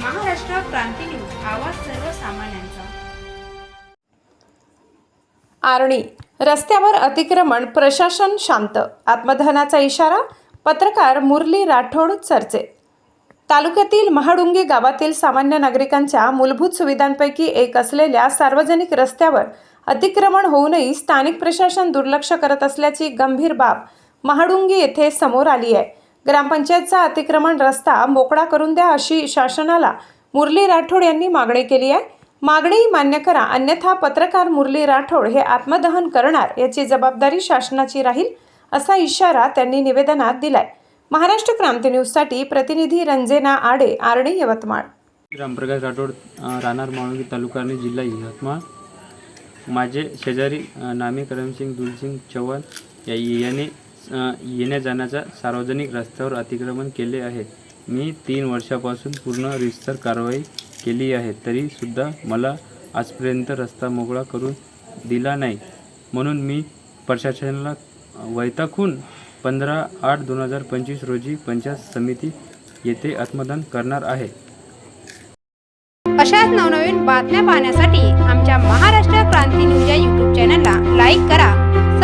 महाराष्ट्र क्रांती news आवाज सर्वसामान्यांचा. आर्णी रस्त्यावर अतिक्रमण प्रशासन शांत आत्मदहनाचा इशारा पत्रकार मुरली राठोड चर्चे. तालुक्यातील महाडुंगी गावातील सामान्य नागरिकांच्या मूलभूत सुविधांपैकी एक असलेल्या सार्वजनिक रस्त्यावर अतिक्रमण होऊनही स्थानिक प्रशासन दुर्लक्ष करत असल्याची गंभीर बाब महाडुंगी येथे समोर आली आहे. ग्रामपंचायतचा अतिक्रमण रस्ता मोकळा करून द्या अशी शासनाला मुरली राठोड यांनी मागणी केली आहे. मागणी मान्य करा अन्यथा पत्रकार मुरली राठोड हे आत्मदहन करणार याची जबाबदारी शासनाची राहील असा इशारा त्यांनी निवेदनात दिलाय. महाराष्ट्र क्रांती न्यूजसाठी प्रतिनिधी रंजना आडे आर्णी यवतमाळ. रामप्रकाश राठोड राहणार माळुंगी तालुका आणि जिल्हा यवतमाळ. माझे शेजारी नामी नामे करमसिंग दुलसिंग चव्हाण या याने येण्याजाण्याचा सार्वजनिक रस्त्यावर अतिक्रमण केले आहे. मी तीन वर्षापासून पूर्ण रिस्तर कारवाई केली आहे तरीसुद्धा मला आजपर्यंत रस्ता मोकळा करून दिला नाही. म्हणून मी प्रशासनाला वैताखून पंधरा आठ दोन हजार पंचवीस रोजी पंचायत समिती येथे आत्मदान करणार आहे. अशाच नवनवीन बातम्या पाहण्यासाठी आमच्या महाराष्ट्र क्रांती